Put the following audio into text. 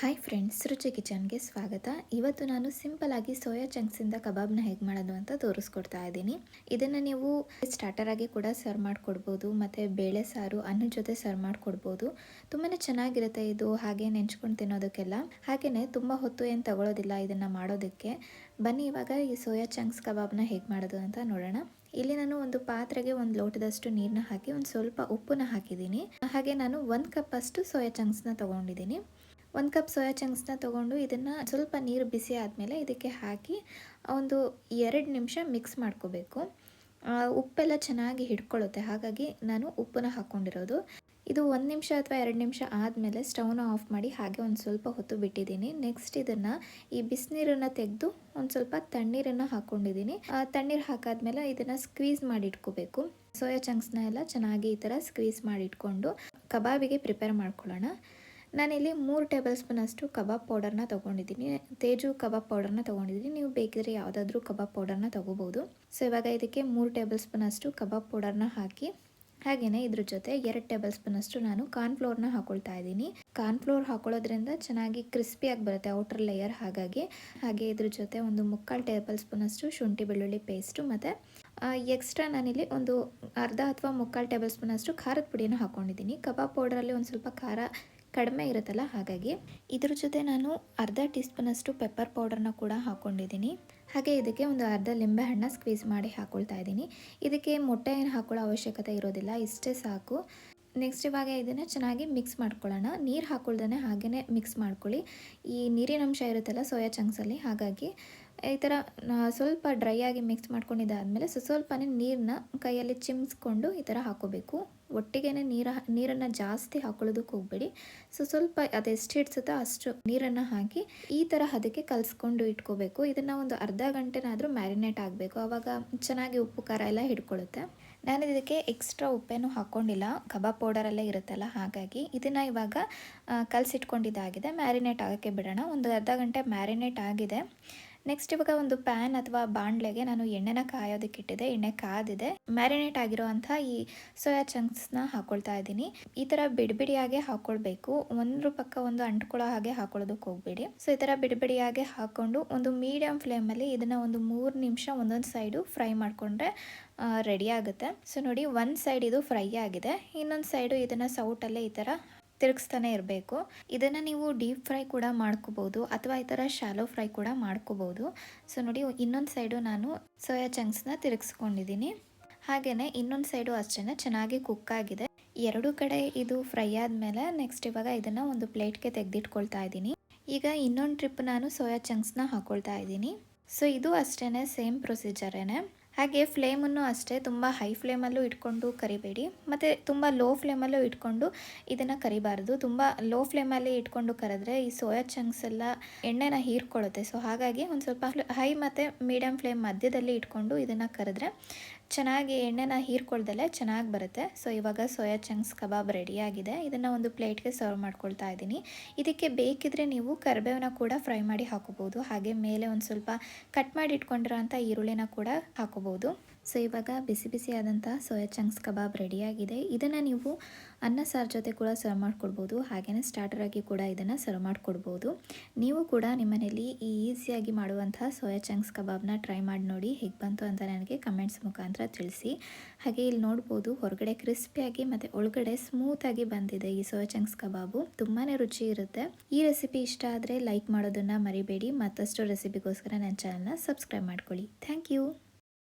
Hi friends ರುಚಿ ಕಿಚನ್ಗೆ ಸ್ವಾಗತ. ಇವತ್ತು ನಾನು ಸಿಂಪಲ್ ಆಗಿ ಸೋಯಾ ಚಂಕ್ಸಿಂದ ಕಬಾಬ್ನ ಹೇಗೆ ಮಾಡೋದು ಅಂತ ತೋರಿಸ್ಕೊಡ್ತಾ ಇದ್ದೀನಿ. ಇದನ್ನು ನೀವು ಸ್ಟಾರ್ಟರ್ ಆಗಿ ಕೂಡ ಸರ್ವ್ ಮಾಡಿಕೊಡ್ಬೋದು, ಮತ್ತು ಬೇಳೆ ಸಾರು, ಅನ್ನ ಜೊತೆ ಸರ್ವ್ ಮಾಡಿಕೊಡ್ಬೋದು. ತುಂಬಾ ಚೆನ್ನಾಗಿರುತ್ತೆ ಇದು, ಹಾಗೆ ನೆಂಚ್ಕೊಂಡು ತಿನ್ನೋದಕ್ಕೆಲ್ಲ. ಹಾಗೆಯೇ ತುಂಬ ಹೊತ್ತು ಏನು ತಗೊಳ್ಳೋದಿಲ್ಲ ಇದನ್ನು ಮಾಡೋದಕ್ಕೆ. ಬನ್ನಿ ಇವಾಗ ಈ ಸೋಯಾ ಚಂಕ್ಸ್ ಕಬಾಬ್ನ ಹೇಗೆ ಮಾಡೋದು ಅಂತ ನೋಡೋಣ. ಇಲ್ಲಿ ನಾನು ಒಂದು ಪಾತ್ರೆಗೆ ಒಂದು ಲೋಟದಷ್ಟು ನೀರನ್ನ ಹಾಕಿ, ಒಂದು ಸ್ವಲ್ಪ ಉಪ್ಪನ್ನ ಹಾಕಿದ್ದೀನಿ. ಹಾಗೆ ನಾನು ಒಂದು ಕಪ್ ಅಷ್ಟು ಸೋಯಾ ಚಂಕ್ಸ್ನ ತೊಗೊಂಡಿದ್ದೀನಿ. ಒಂದು ಕಪ್ ಸೋಯಾ ಚಂಕ್ಸ್ನ ತೊಗೊಂಡು ಇದನ್ನು ಸ್ವಲ್ಪ ನೀರು ಬಿಸಿ ಆದಮೇಲೆ ಇದಕ್ಕೆ ಹಾಕಿ ಒಂದು ಎರಡು ನಿಮಿಷ ಮಿಕ್ಸ್ ಮಾಡ್ಕೋಬೇಕು. ಉಪ್ಪೆಲ್ಲ ಚೆನ್ನಾಗಿ ಹಿಡ್ಕೊಳ್ಳುತ್ತೆ. ಹಾಗಾಗಿ ನಾನು ಉಪ್ಪನ್ನ ಹಾಕ್ಕೊಂಡಿರೋದು. ಇದು ಒಂದು ನಿಮಿಷ ಅಥವಾ ಎರಡು ನಿಮಿಷ ಆದಮೇಲೆ ಸ್ಟವ್ನ ಆಫ್ ಮಾಡಿ ಹಾಗೆ ಒಂದು ಸ್ವಲ್ಪ ಹೊತ್ತು ಬಿಟ್ಟಿದ್ದೀನಿ. ನೆಕ್ಸ್ಟ್ ಇದನ್ನು ಈ ಬಿಸಿನೀರನ್ನು ತೆಗೆದು ಒಂದು ಸ್ವಲ್ಪ ತಣ್ಣೀರನ್ನು ಹಾಕ್ಕೊಂಡಿದ್ದೀನಿ. ತಣ್ಣೀರು ಹಾಕಾದ್ಮೇಲೆ ಇದನ್ನು ಸ್ಕ್ವೀಸ್ ಮಾಡಿ ಇಟ್ಕೋಬೇಕು. ಸೋಯಾ ಚಂಕ್ಸ್ನ ಎಲ್ಲ ಚೆನ್ನಾಗಿ ಈ ಥರ ಸ್ಕ್ವೀಸ್ ಮಾಡಿ ಇಟ್ಕೊಂಡು ಕಬಾಬಿಗೆ ಪ್ರಿಪೇರ್ ಮಾಡ್ಕೊಳ್ಳೋಣ. ನಾನಿಲ್ಲಿ ಮೂರು ಟೇಬಲ್ ಸ್ಪೂನಷ್ಟು ಕಬಾಬ್ ಪೌಡರ್ನ ತೊಗೊಂಡಿದ್ದೀನಿ. ತೇಜು ಕಬಾಬ್ ಪೌಡರ್ನ ತೊಗೊಂಡಿದ್ದೀನಿ. ನೀವು ಬೇಕಿದ್ರೆ ಯಾವುದಾದ್ರೂ ಕಬಾಬ್ ಪೌಡರ್ನ ತೊಗೋಬೋದು. ಸೊ ಇವಾಗ ಇದಕ್ಕೆ ಮೂರು ಟೇಬಲ್ ಸ್ಪೂನಷ್ಟು ಕಬಾಬ್ ಪೌಡರ್ನ ಹಾಕಿ ಹಾಗೆಯೇ ಇದ್ರ ಜೊತೆ ಎರಡು ಟೇಬಲ್ ಸ್ಪೂನಷ್ಟು ನಾನು ಕಾರ್ನ್ಫ್ಲೋರ್ನ ಹಾಕೊಳ್ತಾ ಇದ್ದೀನಿ. ಕಾರ್ನ್ಫ್ಲೋರ್ ಹಾಕೊಳ್ಳೋದ್ರಿಂದ ಚೆನ್ನಾಗಿ ಕ್ರಿಸ್ಪಿಯಾಗಿ ಬರುತ್ತೆ ಔಟರ್ ಲೇಯರ್ ಹಾಗಾಗಿ. ಹಾಗೆ ಇದ್ರ ಜೊತೆ ಒಂದು ಮುಕ್ಕಾಲು ಟೇಬಲ್ ಸ್ಪೂನಷ್ಟು ಶುಂಠಿ ಬೆಳ್ಳುಳ್ಳಿ ಪೇಸ್ಟು ಮತ್ತು ಎಕ್ಸ್ಟ್ರಾ ನಾನಿಲ್ಲಿ ಒಂದು ಅರ್ಧ ಅಥವಾ ಮುಕ್ಕಾಲು ಟೇಬಲ್ ಸ್ಪೂನಷ್ಟು ಖಾರದ ಪುಡಿನ ಹಾಕ್ಕೊಂಡಿದ್ದೀನಿ ಕಬಾಬ್ ಪೌಡರಲ್ಲಿ ಒಂದು ಸ್ವಲ್ಪ ಖಾರ ಕಡಿಮೆ ಇರುತ್ತಲ್ಲ, ಹಾಗಾಗಿ ಇದ್ರ ಜೊತೆ ನಾನು ಅರ್ಧ ಟೀ ಸ್ಪೂನಷ್ಟು ಪೆಪ್ಪರ್ ಪೌಡರ್ನ ಕೂಡ ಹಾಕ್ಕೊಂಡಿದ್ದೀನಿ ಹಾಗೆ ಇದಕ್ಕೆ ಒಂದು ಅರ್ಧ ಲಿಂಬೆ ಹಣ್ಣು ಸ್ಕ್ವೀಸ್ ಮಾಡಿ ಹಾಕ್ಕೊಳ್ತಾ ಇದ್ದೀನಿ. ಇದಕ್ಕೆ ಮೊಟ್ಟೆ ಏನು ಹಾಕೊಳ್ಳೋ ಅವಶ್ಯಕತೆ ಇರೋದಿಲ್ಲ, ಇಷ್ಟೇ ಸಾಕು. ನೆಕ್ಸ್ಟ್ ಇವಾಗ ಇದನ್ನು ಚೆನ್ನಾಗಿ ಮಿಕ್ಸ್ ಮಾಡ್ಕೊಳ್ಳೋಣ. ನೀರು ಹಾಕೊಳ್ದೇ ಹಾಗೆಯೇ ಮಿಕ್ಸ್ ಮಾಡ್ಕೊಳ್ಳಿ. ಈ ನೀರಿನ ಅಂಶ ಇರುತ್ತಲ್ಲ, ಸೋಯಾ ಚಂಕ್ಸಲ್ಲಿ, ಹಾಗಾಗಿ ಈ ಥರ ಸ್ವಲ್ಪ ಡ್ರೈ ಆಗಿ ಮಿಕ್ಸ್ ಮಾಡ್ಕೊಂಡಿದ್ದಾದಮೇಲೆ ಸೊ, ಸ್ವಲ್ಪನೇ ನೀರನ್ನ ಕೈಯಲ್ಲಿ ಚಿಮ್ಸ್ಕೊಂಡು ಈ ಥರ ಹಾಕೋಬೇಕು. ಒಟ್ಟಿಗೆ ನೀರು, ನೀರನ್ನು ಜಾಸ್ತಿ ಹಾಕೊಳ್ಳೋದಕ್ಕೆ ಹೋಗಬೇಡಿ. ಸೊ, ಸ್ವಲ್ಪ ಅದೆಷ್ಟು ಹಿಡ್ಸುತ್ತೋ ಅಷ್ಟು ನೀರನ್ನು ಹಾಕಿ ಈ ಥರ ಅದಕ್ಕೆ ಕಲಿಸ್ಕೊಂಡು ಇಟ್ಕೋಬೇಕು. ಇದನ್ನು ಒಂದು ಅರ್ಧ ಗಂಟೆನಾದರೂ ಮ್ಯಾರಿನೇಟ್ ಆಗಬೇಕು. ಆವಾಗ ಚೆನ್ನಾಗಿ ಉಪ್ಪು, ಖಾರ ಎಲ್ಲ ಹಿಡ್ಕೊಳ್ಳುತ್ತೆ. ನಾನು ಇದಕ್ಕೆ ಎಕ್ಸ್ಟ್ರಾ ಉಪ್ಪೇನು ಹಾಕ್ಕೊಂಡಿಲ್ಲ ಕಬಾಬ್ ಪೌಡರಲ್ಲೇ ಇರುತ್ತಲ್ಲ, ಹಾಗಾಗಿ ಇದನ್ನು ಇವಾಗ ಕಲಸಿಟ್ಕೊಂಡಿದ್ದಾಗಿದೆ. ಮ್ಯಾರಿನೇಟ್ ಆಗೋಕ್ಕೆ ಬಿಡೋಣ. ಒಂದು ಅರ್ಧ ಗಂಟೆ ಮ್ಯಾರಿನೇಟ್ ಆಗಿದೆ. ನೆಕ್ಸ್ಟ್ ಇವಾಗ ಒಂದು ಪ್ಯಾನ್ ಅಥವಾ ಬಾಂಡ್ಲೆಗೆ ನಾನು ಎಣ್ಣೆನ ಕಾಯೋದಕ್ಕೆ ಇಟ್ಟಿದೆ ಎಣ್ಣೆ ಕಾದಿದೆ. ಮ್ಯಾರಿನೇಟ್ ಆಗಿರುವಂಥ ಈ ಸೋಯಾ ಚಂಕ್ಸ್ನ ಹಾಕೊಳ್ತಾ ಇದ್ದೀನಿ. ಈ ಥರ ಬಿಡಿಬಿಡಿಯಾಗೆ ಹಾಕೊಳ್ಬೇಕು. ಒಂದ್ರ ಪಕ್ಕ ಒಂದು ಅಂಟ್ಕೊಳ್ಳೋ ಹಾಗೆ ಹಾಕೊಳ್ಳೋದಕ್ಕೆ ಹೋಗ್ಬೇಡಿ. ಸೊ ಈ ಥರ ಬಿಡಿಬಿಡಿಯಾಗೆ ಹಾಕೊಂಡು ಒಂದು ಮೀಡಿಯಂ ಫ್ಲೇಮಲ್ಲಿ ಇದನ್ನ ಒಂದು ಮೂರು ನಿಮಿಷ ಒಂದೊಂದು ಸೈಡು ಫ್ರೈ ಮಾಡಿಕೊಂಡ್ರೆ ರೆಡಿ ಆಗುತ್ತೆ. ಸೊ ನೋಡಿ, ಒಂದು ಸೈಡ್ ಇದು ಫ್ರೈ ಆಗಿದೆ. ಇನ್ನೊಂದು ಸೈಡು ಇದನ್ನು ಸೌಟಲ್ಲೇ ಈ ಥರ ತಿರುಗಿಸ್ತಾನೆ ಇರಬೇಕು. ಇದನ್ನು ನೀವು ಡೀಪ್ ಫ್ರೈ ಕೂಡ ಮಾಡ್ಕೋಬೋದು ಅಥವಾ ಈ ಥರ ಶಾಲೋ ಫ್ರೈ ಕೂಡ ಮಾಡ್ಕೋಬೋದು. ಸೊ ನೋಡಿ, ಇನ್ನೊಂದು ಸೈಡು ನಾನು ಸೋಯಾ ಚಂಕ್ಸ್ನ ತಿರುಗಿಸ್ಕೊಂಡಿದ್ದೀನಿ ಹಾಗೆಯೇ ಇನ್ನೊಂದು ಸೈಡು ಅಷ್ಟೇ ಚೆನ್ನಾಗಿ ಕುಕ್ ಆಗಿದೆ. ಎರಡು ಕಡೆ ಇದು ಫ್ರೈ ಆದಮೇಲೆ ನೆಕ್ಸ್ಟ್ ಇವಾಗ ಇದನ್ನು ಒಂದು ಪ್ಲೇಟ್ಗೆ ತೆಗೆದಿಟ್ಕೊಳ್ತಾ ಇದ್ದೀನಿ ಈಗ ಇನ್ನೊಂದು ಟ್ರಿಪ್ ನಾನು ಸೋಯಾ ಚಂಕ್ಸ್ನ ಹಾಕ್ಕೊಳ್ತಾ ಇದ್ದೀನಿ ಸೊ ಇದು ಅಷ್ಟೇ ಸೇಮ್ ಪ್ರೊಸೀಜರೇನೆ ಹಾಗೆ ಫ್ಲೇಮನ್ನು ಅಷ್ಟೇ ತುಂಬ ಹೈ ಫ್ಲೇಮಲ್ಲೂ ಇಟ್ಕೊಂಡು ಕರಿಬೇಡಿ. ಮತ್ತು ತುಂಬ ಲೋ ಫ್ಲೇಮಲ್ಲೂ ಇಟ್ಕೊಂಡು ಇದನ್ನು ಕರಿಬಾರ್ದು. ತುಂಬ ಲೋ ಫ್ಲೇಮಲ್ಲಿ ಇಟ್ಕೊಂಡು ಕರೆದ್ರೆ ಈ ಸೋಯಾ ಚಂಕ್ಸ್ ಎಲ್ಲ ಎಣ್ಣೆನ ಹೀರ್ಕೊಳ್ಳುತ್ತೆ. ಸೊ ಹಾಗಾಗಿ ಒಂದು ಸ್ವಲ್ಪ ಹೈ ಮತ್ತು ಮೀಡಿಯಮ್ ಫ್ಲೇಮ್ ಮಧ್ಯದಲ್ಲಿ ಇಟ್ಕೊಂಡು ಇದನ್ನು ಕರೆದ್ರೆ ಚೆನ್ನಾಗಿ ಎಣ್ಣೆನ ಹೀರ್ಕೊಳ್ದಲ್ಲೇ ಚೆನ್ನಾಗಿ ಬರುತ್ತೆ. ಸೊ ಇವಾಗ ಸೋಯಾ ಚಂಕ್ಸ್ ಕಬಾಬ್ ರೆಡಿಯಾಗಿದೆ ಇದನ್ನು ಒಂದು ಪ್ಲೇಟ್ಗೆ ಸರ್ವ್ ಮಾಡ್ಕೊಳ್ತಾ ಇದ್ದೀನಿ. ಇದಕ್ಕೆ ಬೇಕಿದ್ರೆ ನೀವು ಕರಿಬೇವನ್ನ ಕೂಡ ಫ್ರೈ ಮಾಡಿ ಹಾಕೋಬೋದು ಹಾಗೆ ಮೇಲೆ ಒಂದು ಸ್ವಲ್ಪ ಕಟ್ ಮಾಡಿ ಇಟ್ಕೊಂಡಿರೋ ಅಂಥ ಈರುಳ್ಳಿನ ಕೂಡ ಹಾಕೋಬೋದು ಸೊ, ಇವಾಗ ಬಿಸಿ ಬಿಸಿ ಆದಂಥ ಸೋಯಾ ಚಂಕ್ಸ್ ಕಬಾಬ್ ರೆಡಿಯಾಗಿದೆ. ಇದನ್ನು ನೀವು ಅನ್ನ ಸಾರು ಜೊತೆ ಕೂಡ ಸರ್ವ್ ಮಾಡ್ಕೊಡ್ಬೋದು. ಹಾಗೆಯೇ ಸ್ಟಾರ್ಟರ್ ಆಗಿ ಕೂಡ ಇದನ್ನು ಸರ್ವ್ ಮಾಡ್ಕೊಡ್ಬೋದು. ನೀವು ಕೂಡ ನಿಮ್ಮನೇಲಿ ಈ ಈಸಿಯಾಗಿ ಮಾಡುವಂಥ ಸೋಯಾ ಚಂಕ್ಸ್ ಕಬಾಬ್ನ ಟ್ರೈ ಮಾಡಿ ನೋಡಿ. ಹೇಗೆ ಬಂತು ಅಂತ ನನಗೆ ಕಮೆಂಟ್ಸ್ ಮುಖಾಂತರ ತಿಳಿಸಿ. ಹಾಗೆ ಇಲ್ಲಿ ನೋಡ್ಬೋದು, ಹೊರಗಡೆ ಕ್ರಿಸ್ಪಿಯಾಗಿ ಮತ್ತು ಒಳಗಡೆ ಸ್ಮೂತಾಗಿ ಬಂದಿದೆ ಈ ಸೋಯಾ ಚಂಕ್ಸ್ ಕಬಾಬು. ತುಂಬಾ ರುಚಿ ಇರುತ್ತೆ. ಈ ರೆಸಿಪಿ ಇಷ್ಟ ಆದರೆ ಲೈಕ್ ಮಾಡೋದನ್ನು ಮರಿಬೇಡಿ. ಮತ್ತಷ್ಟು ರೆಸಿಪಿಗೋಸ್ಕರ ನನ್ನ ಚಾನಲ್ನ ಸಬ್ಸ್ಕ್ರೈಬ್ ಮಾಡ್ಕೊಳ್ಳಿ. Thank you